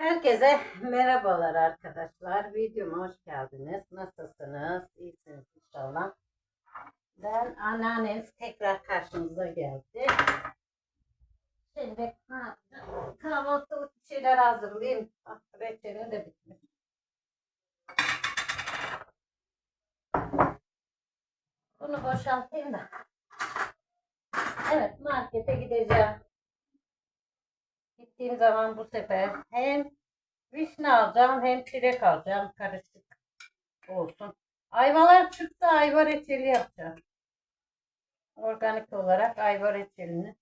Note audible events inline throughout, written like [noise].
Herkese merhabalar arkadaşlar. Videoma hoş geldiniz. Nasılsınız? İyisiniz inşallah. Ben anneanneniz tekrar karşınıza geldi. Şimdi kahvaltılık bir şeyler hazırlayayım. Ah, reçeli de bitmiş. Bunu boşaltayım da. Evet markete gideceğim. Gittiğim zaman bu sefer hem vişne alacağım hem çilek alacağım. Karışık olsun. Ayvalar çıktı. Ayva reçeli yapacağım. Organik olarak ayva reçelini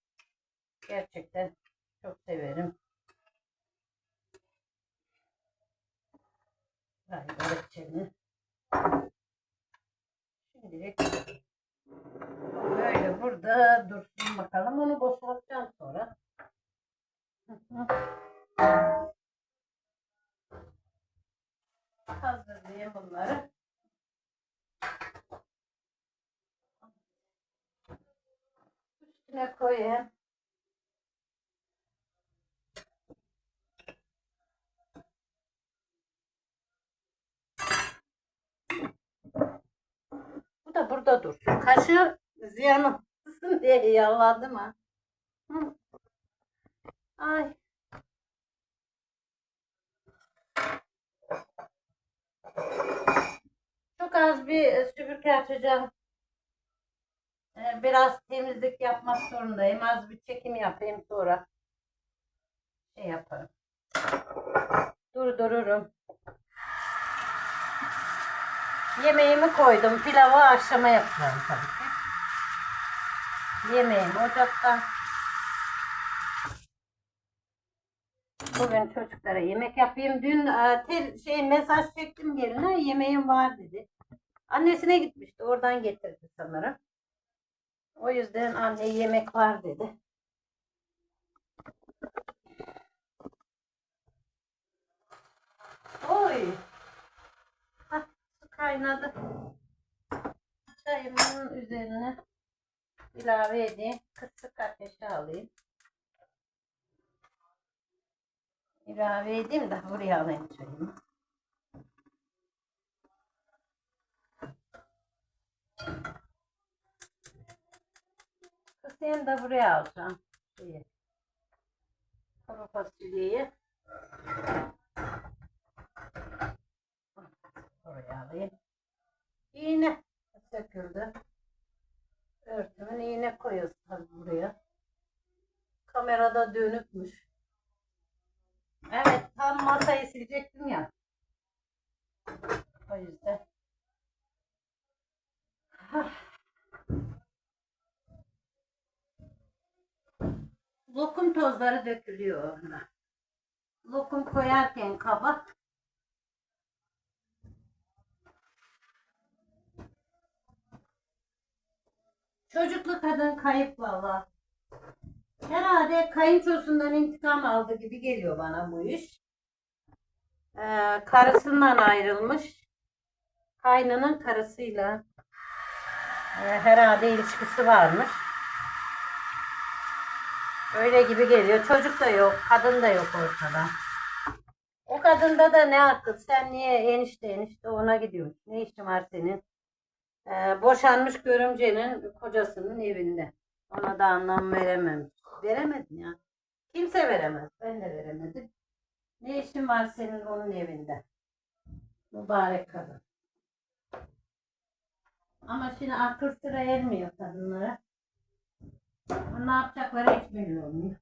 gerçekten çok severim. Ayva reçelini. Şimdilik böyle burada dursun bakalım. Onu boşaltacağım sonra. Hazırlayayım bunları. Üstüne koyayım. Bu da burada dursun. Olmasın diye yalladım ha. Hı. Ay. Çok az bir süpürge açacağım. Ee, Biraz temizlik yapmak zorundayım. Az bir çekim yapayım sonra. Şey yaparım. Durdururum. Yemeğimi koydum. Pilavı akşama yapacağım tabii. Yemeğim ocakta. Bugün çocuklara yemek yapayım. Dün e, tel, şey mesaj çektim geline yemeğim var dedi. Annesine gitmişti. Oradan getirdi sanırım. O yüzden anne yemek var dedi. Oy. Hah, su kaynadı. Çayımın üzerine ilave edeyim. Kısık ateşe alayım. ilave edeyim de buraya alayım çayımı. Kısayım da buraya alacağım. Şeyi. Kuru fasulyeyi. Buraya alayım. İğne söküldü. Örtümün iğne koyuyoruz tabii buraya. Kamerada dönükmüş. Evet, tam masayı silecektim ya. O yüzden. Lokum tozları dökülüyor ona. Lokum koyarken kaba Çocuklu kadın kayıp valla. Herhalde kayınçosundan intikam aldı gibi geliyor bana bu iş. Ee, karısından ayrılmış. Kaynının karısıyla e, herhalde ilişkisi varmış. Öyle gibi geliyor. Çocuk da yok, kadın da yok ortada. O kadında da ne akıl? Sen niye enişte enişte ona gidiyorsun? Ne işin var senin? Ee, boşanmış görümcenin kocasının evinde. Ona da anlam veremem. Veremedim ya. Kimse veremez. Ben de veremedim. Ne işin var senin onun evinde? Mübarek kadın. Ama şimdi akıl sıra ermiyor kadınlara. Ne yapacakları hiç belli olmuyor.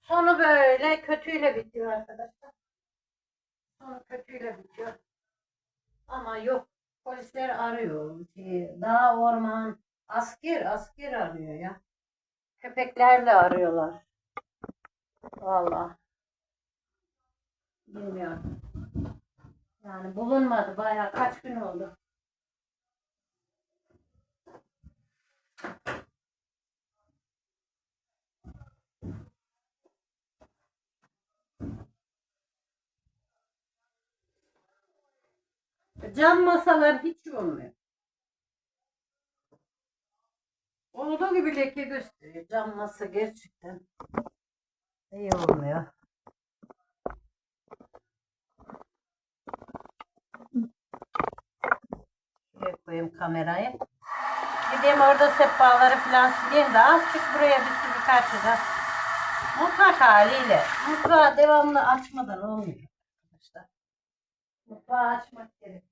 Sonu böyle kötüyle bitiyor arkadaşlar. Sonu kötüyle bitiyor. Ama yok. Polisler arıyor. Şey, dağ orman. Asker, asker arıyor ya. Köpeklerle arıyorlar. Vallahi. Bilmiyorum. Yani bulunmadı. Bayağı kaç gün oldu. Cam masalar hiç olmuyor. Olduğu gibi leke gösteriyor. Cam masa gerçekten İyi olmuyor. Şuraya koyayım kamerayı. Gideyim orada sehpaları falan sileyim de azıcık buraya bir sürü da. Mutfak haliyle. Mutfağı devamlı açmadan olmuyor arkadaşlar. Mutfağı açmak gerekiyor.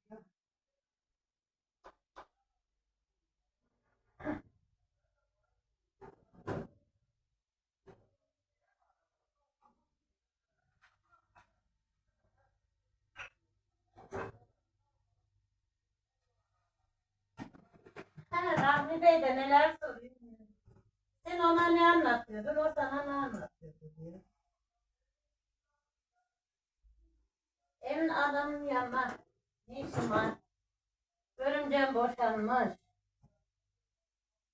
Neler soruyor. Sen ona ne anlatıyordun, o sana ne anlatıyordu diyor. Evin adamın yanına ne işin var? Görümcem boşanmış.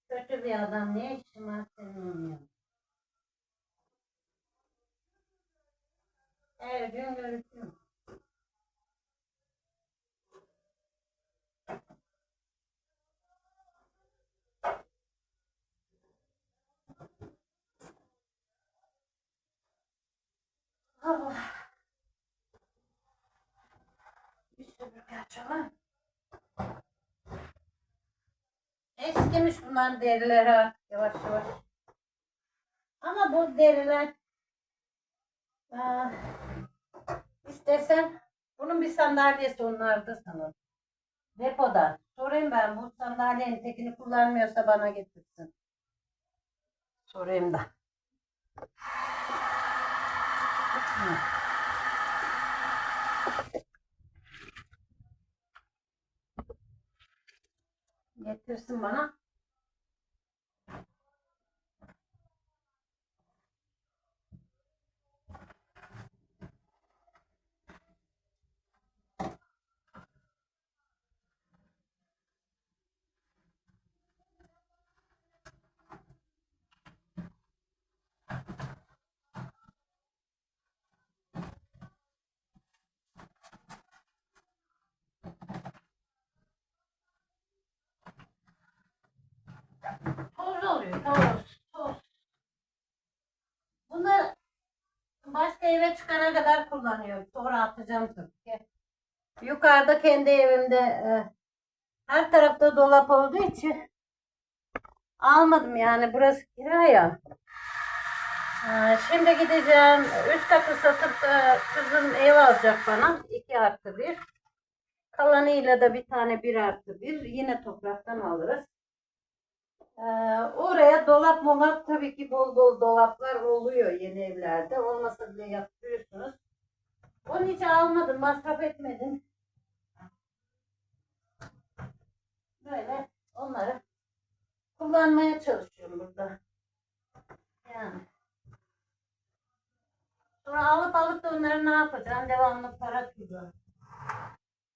Kötü bir adam ne işin var senin onun yanında? Her gün görüşüyorum. Bir süpürge açalım. Eskimiş bunlar derileri artık yavaş yavaş. Ama bu deriler aa, istesem bunun bir sandalyesi onlarda sanırım. Depoda. Sorayım ben bu sandalyenin tekini kullanmıyorsa bana getirsin. Sorayım da. Getirsin bana. Toz oluyor, toz, toz. Bunlar başka eve çıkana kadar kullanıyorum. Sonra atacağım tabii ki. Yukarıda kendi evimde e, her tarafta dolap olduğu için almadım yani burası kira ya. E, şimdi gideceğim. Üst katı satıp e, kızım ev alacak bana. iki artı bir. Kalanıyla da bir tane bir artı bir. Yine topraktan alırız. Ee, oraya dolap molap tabii ki bol bol dolaplar oluyor yeni evlerde. Olmasa bile yaptırıyorsunuz. Onun hiç almadım, masraf etmedim. Böyle onları kullanmaya çalışıyorum burada. Yani. Sonra alıp alıp da onları ne yapacağım? Devamlı para tuzağı.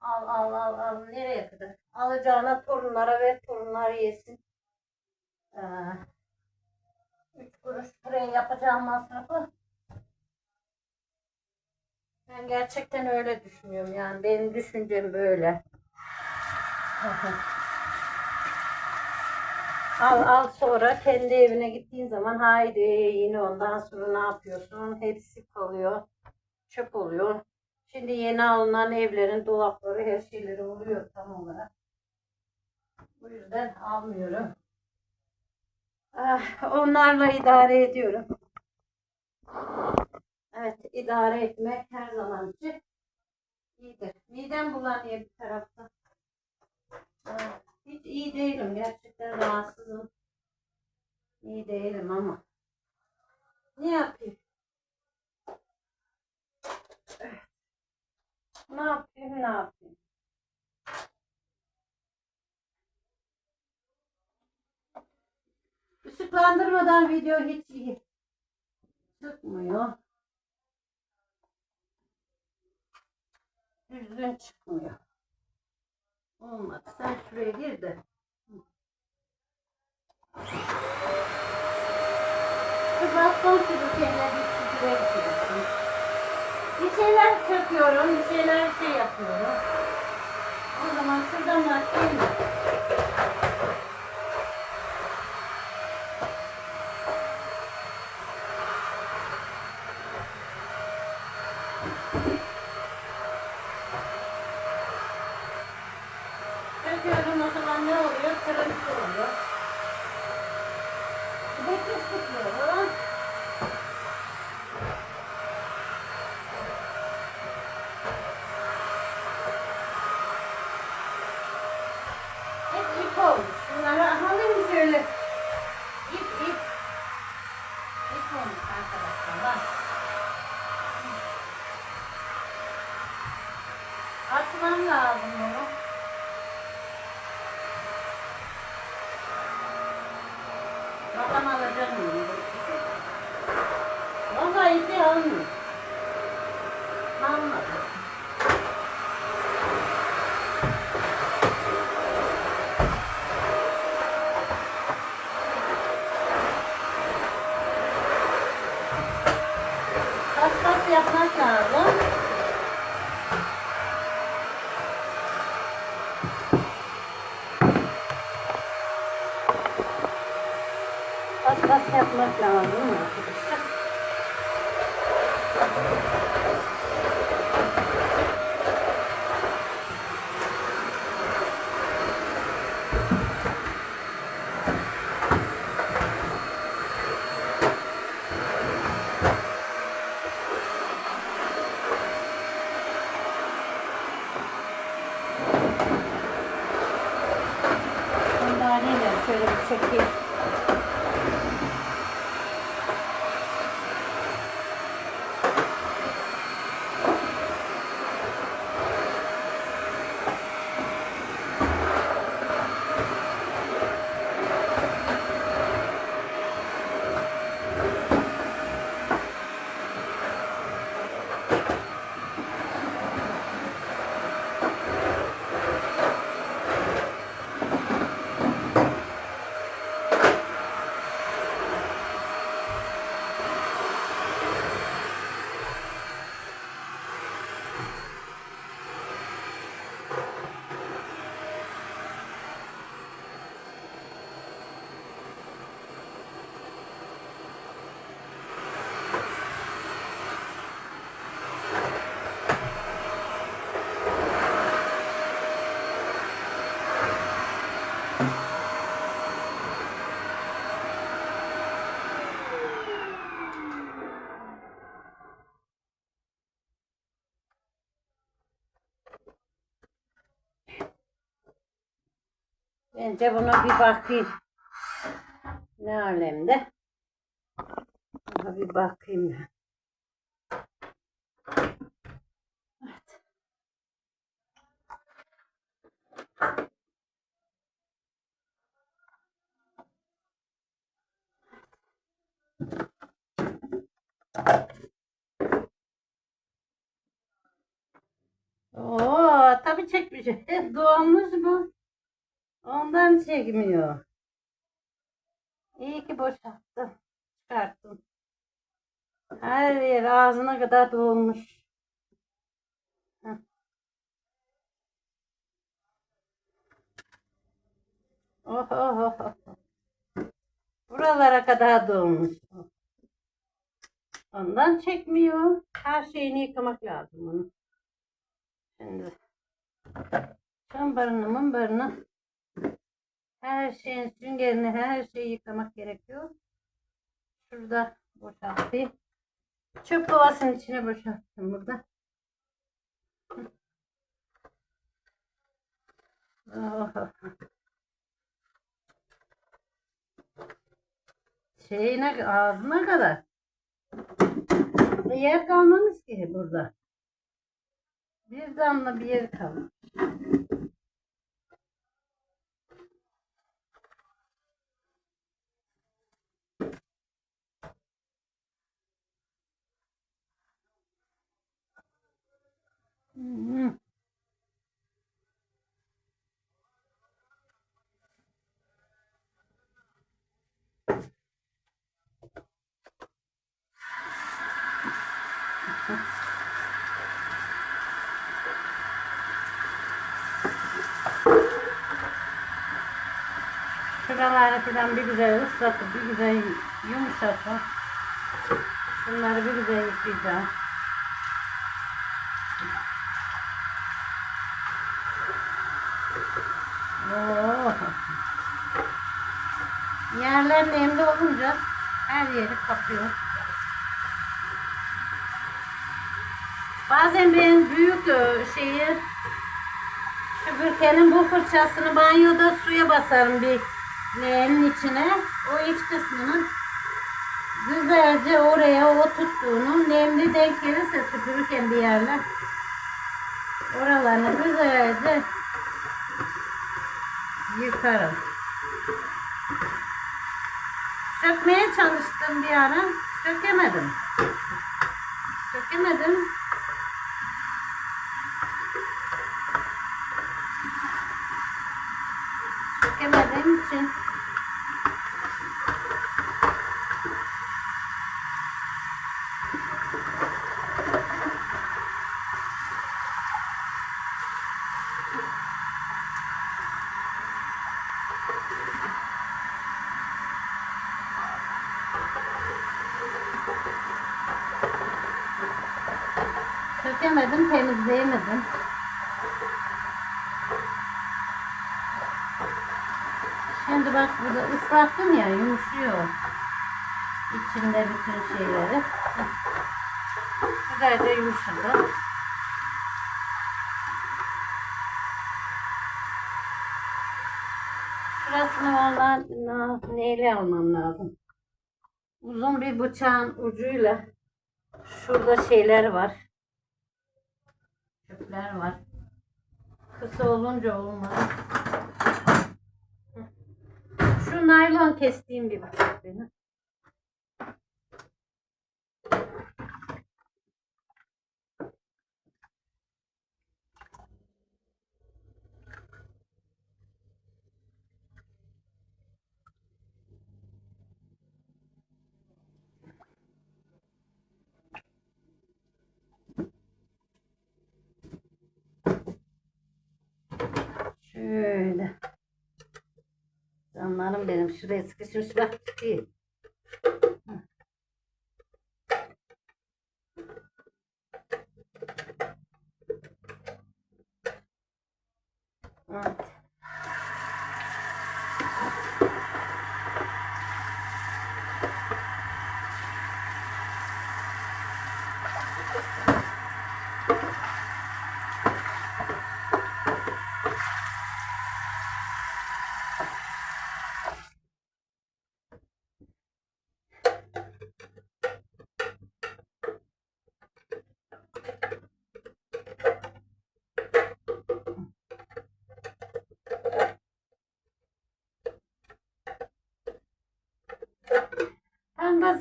Al al al al nereye kadar? Alacağına torunlara ver torunlar yesin. Ee, üç kuruş buraya yapacağım masrafı. Ben gerçekten öyle düşünüyorum yani benim düşüncem böyle. [laughs] al al sonra kendi evine gittiğin zaman haydi yine ondan sonra ne yapıyorsun? Hepsi kalıyor. Çöp oluyor. Şimdi yeni alınan evlerin dolapları her şeyleri oluyor tam olarak. Bu yüzden almıyorum. Ah, onlarla idare ediyorum. Evet, idare etmek her zaman için iyidir. Midem bulanıyor bir tarafta. Hiç iyi değilim. Gerçekten rahatsızım. İyi değilim ama. Ne yapayım? Ne yapayım, ne yapayım? Işıklandırmadan video hiç çıkmıyor. Düzgün çıkmıyor. Olmadı. Sen şuraya gir de. Şu baston süpürgeyle bir süpüre getirirsin. Bir şeyler söküyorum, bir şeyler şey yapıyorum. O zaman şuradan başlayayım da. Döküyorum o zaman ne oluyor? Kırıntı oluyor. Bir de kız tutuyor falan. Hep ip olmuş. Bunları alayım şöyle. İp ip. İp olmuş arkadaşlar. Bak. Atmam lazım bunu. Bakalım alacak mıyım? Vallahi ipi almıyor. Almadı. Kas kas yapmak lazım. Kas kas yapmak lazım arkadaşlar. Sandalyeyle şöyle Bence buna bir bakayım. Ne alemde? Buna bir bakayım ben. Evet. Oo, tabii çekmiş. Doğmuş bu. Ondan çekmiyor. İyi ki boşalttım. Çıkarttım. Her yer ağzına kadar dolmuş. Oh, oh, oh, oh. Buralara kadar dolmuş. Ondan çekmiyor. Her şeyini yıkamak lazım bunu. Şimdi çambarını mımbarını her şeyin süngerini her şeyi yıkamak gerekiyor. Şurada boşaltayım. Çöp kovasının içine boşalttım burada. Oh. [laughs] Şeyine ağzına kadar. Yer kalmamış ki burada. Bir damla bir yer kalmış. Hmm. Şuraları falan bir güzel ıslatıp bir güzel yumuşatıp şunları bir güzel yıkayacağım. Yerler nemli olunca her yeri kapıyor. Bazen ben büyük e, şeyi süpürgenin bu fırçasını banyoda suya basarım bir leğenin içine. O iç kısmını güzelce oraya o tuttuğunu nemli denk gelirse süpürürken bir yerler oralarını güzelce yıkarım. Sökmeye çalıştım bir ara. Sökemedim. Sökemedim. Sökemediğim için Şurasını vallahi neyle almam lazım. Uzun bir bıçağın ucuyla şurada şeyler var. Çöpler var. Kısa olunca olmaz. Şu naylon kestiğim bir bıçak benim. Şöyle. Canlarım benim şuraya sıkışmış bak çıkıyor. Evet.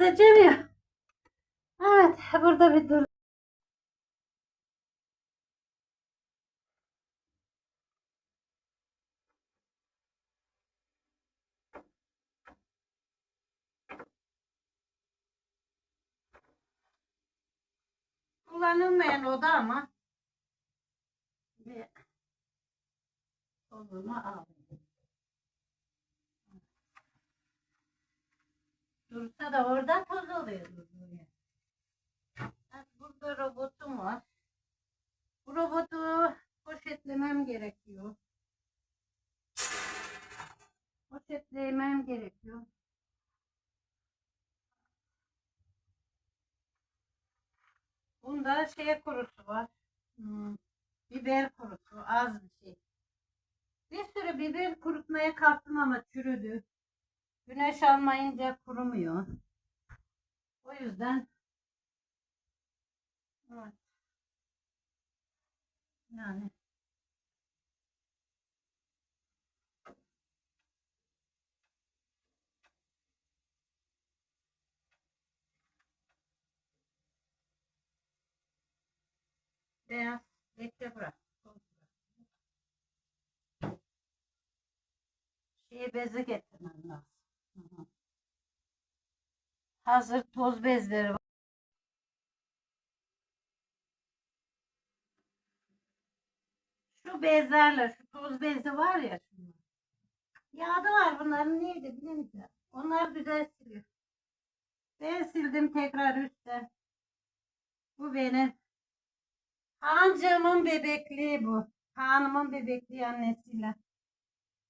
De seçemiyorum. Evet burada bir dur. Kullanılmayan oda ama bir tozunu alayım. Dursa da orada toz oluyor Evet, Burada robotum var. Bu robotu poşetlemem gerekiyor. Poşetlemem gerekiyor. Bunda şey kurusu var. Hmm, biber kurusu az bir şey. Bir sürü biber kurutmaya kalktım ama çürüdü. Güneş almayınca kurumuyor. O yüzden evet. Yani beyaz bekle bırak. Şeye bezi getirmem lazım. Hazır toz bezleri var. Şu bezlerle şu toz bezi var ya şunlar. Yağda var bunların neydi bilemeyeceğim. Onlar güzel siliyor. Ben sildim tekrar üstten. Bu benim. Hancığımın bebekliği bu. Hanımın bebekliği annesiyle.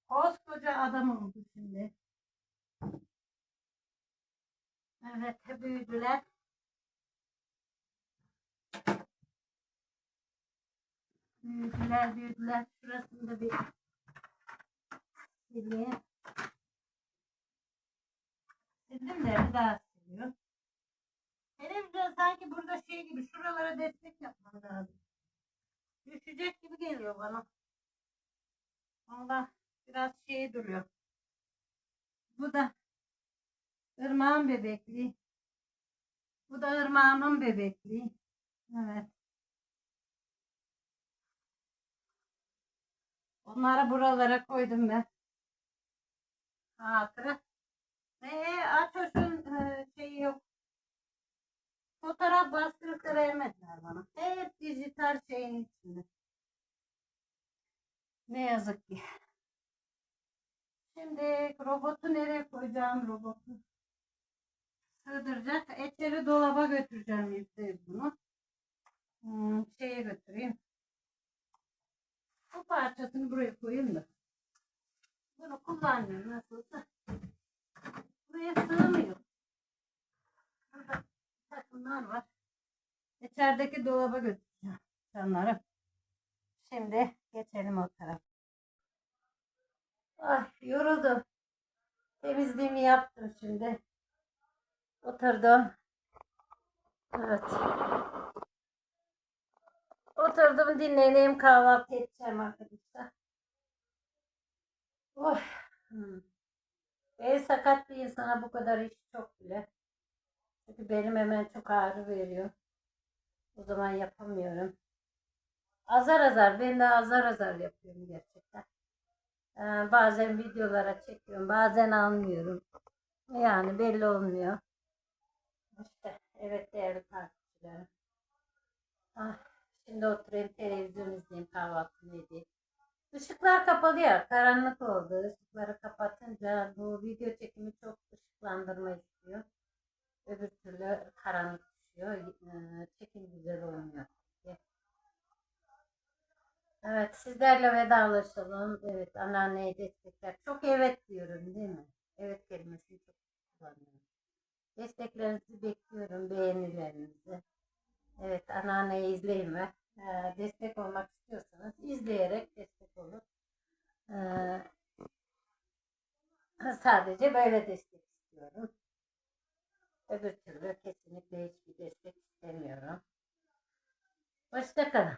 Koskoca adam oldu şimdi. Evet büyüdüler. Büyüdüler büyüdüler. Şurasında bir sileyim. Sildim de bir daha siliyor. Televizyon sanki burada şey gibi şuralara destek yapmam lazım. Düşecek gibi geliyor bana. Valla biraz şey duruyor. Bu da ırmağın bebekliği. Bu da ırmağımın bebekliği. Evet. Onları buralara koydum ben. Hatıra. Ee, Açoş'un e, şeyi yok. Fotoğraf bastırıp da vermediler bana. Hep dijital şeyin içinde. Ne yazık ki. Şimdi robotu nereye koyacağım robotu? Sığdıracak. Etleri dolaba götüreceğim yüzde yüz bunu. Hmm, şeye götüreyim. Bu parçasını buraya koyayım da. Bunu kullanmıyorum nasılsa. Buraya sığmıyor. Burada takımlar var. İçerideki dolaba götüreceğim canlarım. Şimdi geçelim o tarafa. Ah yoruldum. Temizliğimi yaptım şimdi. Oturdum. Evet. Oturdum dinleneyim kahvaltı edeceğim arkadaşlar. Oh. Hmm. Sakat bir insana bu kadar iş çok bile. Çünkü benim hemen çok ağrı veriyor. O zaman yapamıyorum. Azar azar ben de azar azar yapıyorum gerçekten. Ee, bazen videolara çekiyorum bazen almıyorum. Yani belli olmuyor. İşte evet değerli takipçilerim. Ah, şimdi oturayım televizyon izleyeyim kahvaltımı edeyim. Işıklar kapalı ya karanlık oldu. Işıkları kapatınca bu video çekimi çok ışıklandırma istiyor. Öbür türlü karanlık düşüyor. Ee, çekim güzel olmuyor. Evet sizlerle vedalaşalım. Evet anneanneye destekler. Çok evet diyorum değil mi? Evet kelimesini çok kullanıyorum. Desteklerinizi anneanneyi izleyin e, destek olmak istiyorsanız izleyerek destek olun. E, sadece böyle destek istiyorum. Öbür türlü kesinlikle hiçbir destek istemiyorum. Hoşçakalın.